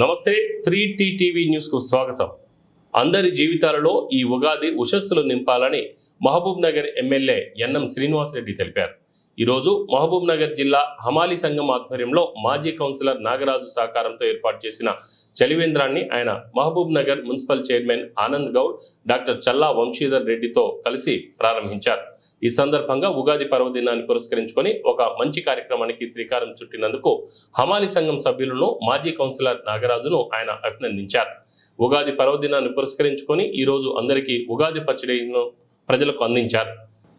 నమస్తే three TV న్యూస్కు స్వాగతం. అందరి జీవితాలలో ఈ ఉగాది ఉషస్సులు నింపాలని మహబూబ్ నగర్ ఎమ్మెల్యే ఎన్ఎం శ్రీనివాసరెడ్డి తెలిపారు. ఈరోజు మహబూబ్ నగర్ జిల్లా హమాలి సంఘం ఆధ్వర్యంలో మాజీ కౌన్సిలర్ నాగరాజు సహకారంతో ఏర్పాటు చేసిన చలివేంద్రాన్ని ఆయన Mahabubnagar municipal chairman Anand Goud doctor Challa Vamsidhar రెడ్డితో కలిసి ప్రారంభించారు. ఈ సందర్భంగా ఉగాది పర్వదినాన్ని పురస్కరించుకొని ఒక మంచి కార్యక్రమానికి శ్రీకారం చుట్టినందుకు హమాలి సంఘం సభ్యులను మాజీ కౌన్సిలర్ నాగరాజును ఆయన అభినందించారు. ఉగాది పర్వదినాన్ని పురస్కరించుకొని ఈ రోజు అందరికీ ఉగాది పచ్చడిను ప్రజలకు అందించారు.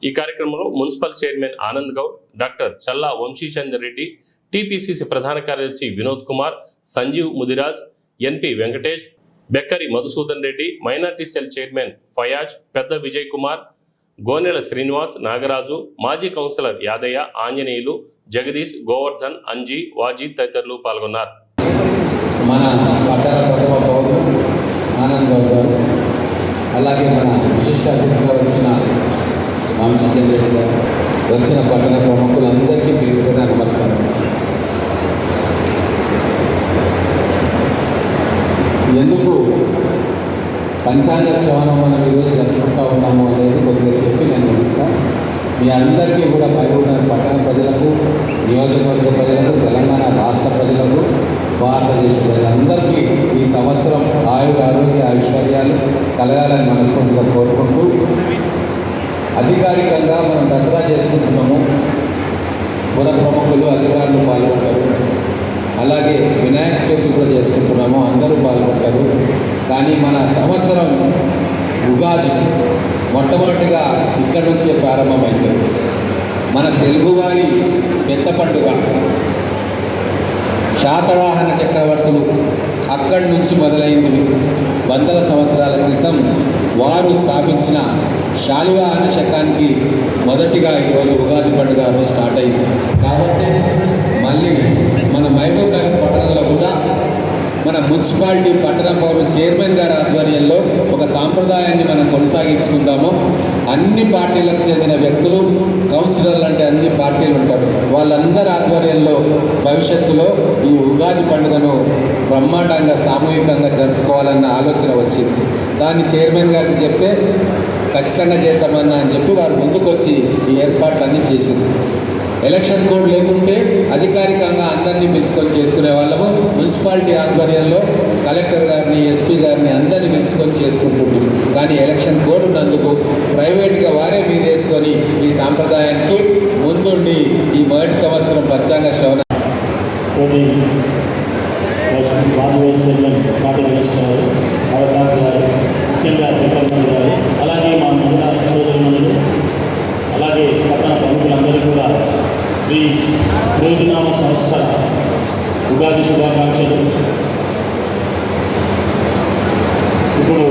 ఈ కార్యక్రమంలో municipal chairman Anand Goud doctor Challa Vamsichander Reddy TPCC ప్రధాన కార్యదర్శి Vinod Kumar Sanjeev Mudiraj NP Venkatesh Bekkari Madhusudhan Reddy minority cell chairman Fayaz పెద్ద విజయ్ కుమార్ గోనెల శ్రీనివాస్ నాగరాజు మాజీ కౌన్సిలర్ యాదయ్య ఆంజనేయులు జగదీష్ గోవర్ధన్ అంజీ వాజీ తదితరులు పాల్గొన్నారు. మన పట్టణ ప్రథమ పౌరులు ఆనంద్ గౌడ్ గారు అలాగే మన విశిష్ట అతిథిగా వచ్చిన వంశీచంద్ర రెడ్డి గారు వచ్చిన పట్టణ ప్రముఖులందరికీ పేరు పంచాంగ శ్రవణం మనం ఈరోజు జరుపుకుంటా ఉన్నాము అనేది కొద్దిగా చెప్పి నేను ముగిస్తాను మీ అందరికీ కూడా మహబూబ్నగర్ పట్టణ ప్రజలకు నియోజకవర్గ ప్రజలకు తెలంగాణ రాష్ట్ర ప్రజలకు భారతదేశ ప్రజలందరికీ ఈ సంవత్సరం ఆయుర ఆరోగ్య ఐశ్వర్యాలు కలగాలని మనస్ఫూర్తిగా కోరుకుంటూ అధికారికంగా మనం దసరా చేసుకుంటున్నాము. పుర ప్రముఖులు అధికారులు పాల్గొంటారు అలాగే వినాయక చవితి కూడా చేసుకుంటున్నాము అందరూ పాల్గొంటారు కానీ మన సంవత్సరం ఉగాది మొట్టమొదటిగా ఇక్కడ నుంచే ప్రారంభమైంది. మన తెలుగువారి పెద్ద పండుగ శాతవాహన చక్రవర్తులు అక్కడి నుంచి మొదలైంది వందల సంవత్సరాల క్రితం వారు స్థాపించిన శాలివాహన శకానికి మొదటిగా ఈరోజు ఉగాది పండుగ రోజు స్టార్ట్ అయింది. కాబట్టి మళ్ళీ మన మహబూబ్ నగర్ పట్టణంలో కూడా మన మున్సిపాలిటీ పట్టణ పౌరుల చైర్మన్ గారి ఆధ్వర్యంలో ఒక సాంప్రదాయాన్ని మనం కొనసాగించుకుందాము. అన్ని పార్టీలకు చెందిన వ్యక్తులు కౌన్సిలర్లు అంటే అన్ని పార్టీలు ఉంటారు. వాళ్ళందరి ఆధ్వర్యంలో భవిష్యత్తులో ఈ ఉగాది పండుగను బ్రహ్మాండంగా సామూహికంగా జరుపుకోవాలన్న ఆలోచన వచ్చింది. దాన్ని చైర్మన్ గారికి చెప్తే ఖచ్చితంగా చేద్దామన్నా అని చెప్పి వారు ముందుకొచ్చి ఈ ఏర్పాట్లన్నీ చేసింది. ఎలక్షన్ కోడ్ లేకుంటే అధికారికంగా అందరినీ పిలుచుకొని చేసుకునే వాళ్ళము. మున్సిపాలిటీ ఆధ్వర్యంలో కలెక్టర్ గారిని ఎస్పీ గారిని అందరినీ పిలుచుకొని చేసుకుంటున్నాం కానీ ఎలక్షన్ కోడ్ ఉన్నందుకు ప్రైవేట్గా వారే మీద వేసుకొని ఈ సాంప్రదాయానికి ముందుండి ఈ మొదటి సంవత్సరం పంచాంగ శ్రవణ ముఖ్యంగా అలాగే మా మహిళా సోదరులు అలాగే పట్టణ ప్రముఖులందరూ కూడా శ్రీ రోజునామ సంవత్సర ఉగాది శుభాకాంక్షలు. ఇప్పుడు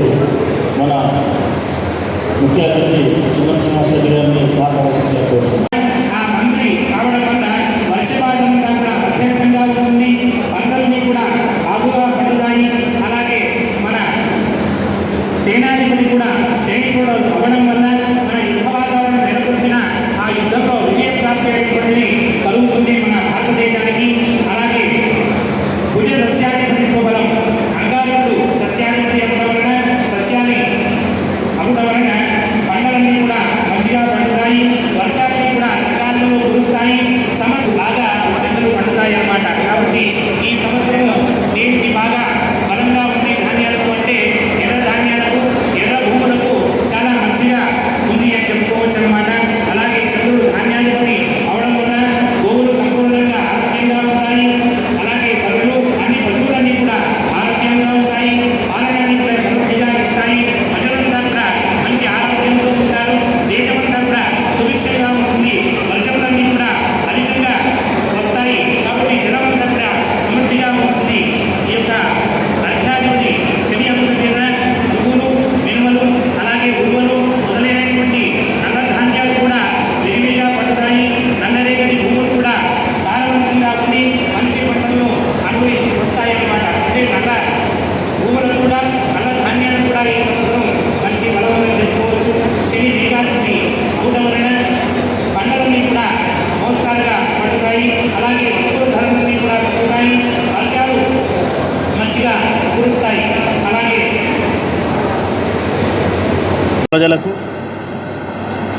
ప్రజలకు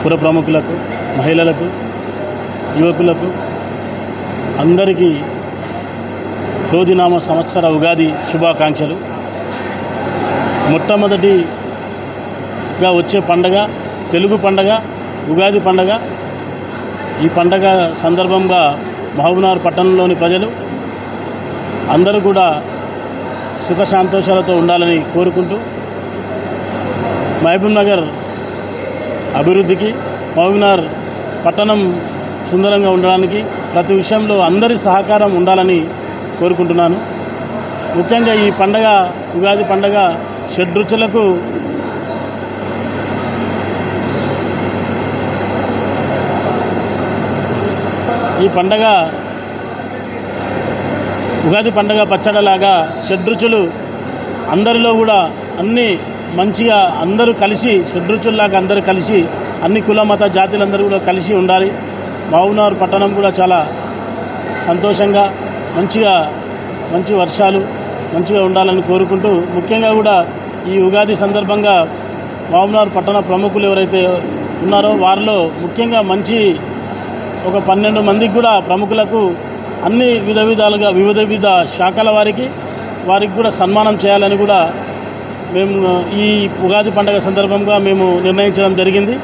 పుర ప్రముఖులకు మహిళలకు యువకులకు అందరికీ రోజునామ సంవత్సర ఉగాది శుభాకాంక్షలు. మొట్టమొదటిగా వచ్చే పండగ తెలుగు పండగ ఉగాది పండగ. ఈ పండగ సందర్భంగా మహబూబ్నగర్ పట్టణంలోని ప్రజలు అందరూ కూడా సుఖ సంతోషాలతో ఉండాలని కోరుకుంటూ మహబూబ్ నగర్ అభివృద్ధికి మహబూబ్నగర్ పట్టణం సుందరంగా ఉండడానికి ప్రతి విషయంలో అందరి సహకారం ఉండాలని కోరుకుంటున్నాను. ముఖ్యంగా ఈ పండగ ఉగాది పండగ షడ్రుచులకు ఈ పండగ ఉగాది పండగ పచ్చడిలాగా షడ్రుచులు అందరిలో కూడా అన్ని మంచిగా అందరూ కలిసి షడ్రుచుల్లాగా అందరూ కలిసి అన్ని కుల మత జాతులందరూ కూడా కలిసి ఉండాలి. మహబూబ్నగర్ పట్టణం కూడా చాలా సంతోషంగా మంచిగా మంచి వర్షాలు మంచిగా ఉండాలని కోరుకుంటూ ముఖ్యంగా కూడా ఈ ఉగాది సందర్భంగా మహబూబ్నగర్ పట్టణ ప్రముఖులు ఎవరైతే ఉన్నారో వారిలో ముఖ్యంగా మంచి ఒక పన్నెండు మందికి కూడా ప్రముఖులకు అన్ని విధ విధాలుగా వివిధ వివిధ శాఖల వారికి వారికి కూడా సన్మానం చేయాలని కూడా మేము ఈ ఉగాది పండగ సందర్భంగా మేము నిర్ణయించడం జరిగింది.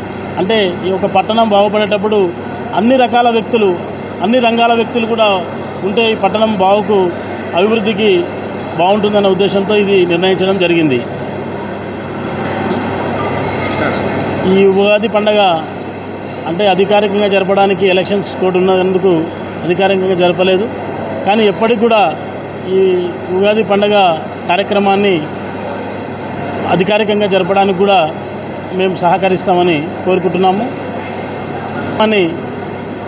అంటే ఈ ఒక పట్టణం బాగుపడేటప్పుడు అన్ని రకాల వ్యక్తులు అన్ని రంగాల వ్యక్తులు కూడా ఉంటే ఈ పట్టణం బావుకు అభివృద్ధికి బాగుంటుందన్న ఉద్దేశంతో ఇది నిర్ణయించడం జరిగింది. ఈ ఉగాది పండగ అంటే అధికారికంగా జరపడానికి ఎలక్షన్స్ కోడ్ ఉన్నందుకు అధికారికంగా జరపలేదు. కానీ ఎప్పటికి కూడా ఈ ఉగాది పండగ కార్యక్రమాన్ని అధికారికంగా జరపడానికి కూడా మేము సహకరిస్తామని కోరుకుంటున్నాము. అని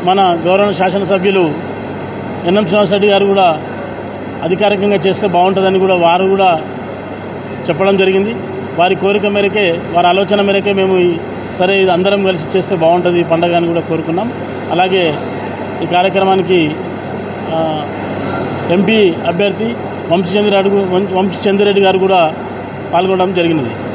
మన గౌరవ శాసనసభ్యులు ఎన్ఎం శ్రీనివాసరెడ్డి గారు కూడా అధికారికంగా చేస్తే బాగుంటుందని కూడా వారు కూడా చెప్పడం జరిగింది. వారి కోరిక మేరకే వారి ఆలోచన మేరకే మేము సరే ఇది అందరం కలిసి చేస్తే బాగుంటుంది ఈ పండగ అని కూడా కోరుకున్నాం. అలాగే ఈ కార్యక్రమానికి ఎంపీ అభ్యర్థి వంశీచంద్ర అడుగు వంశీచంద్రెడ్డి గారు కూడా పాల్గొనడం జరిగినది.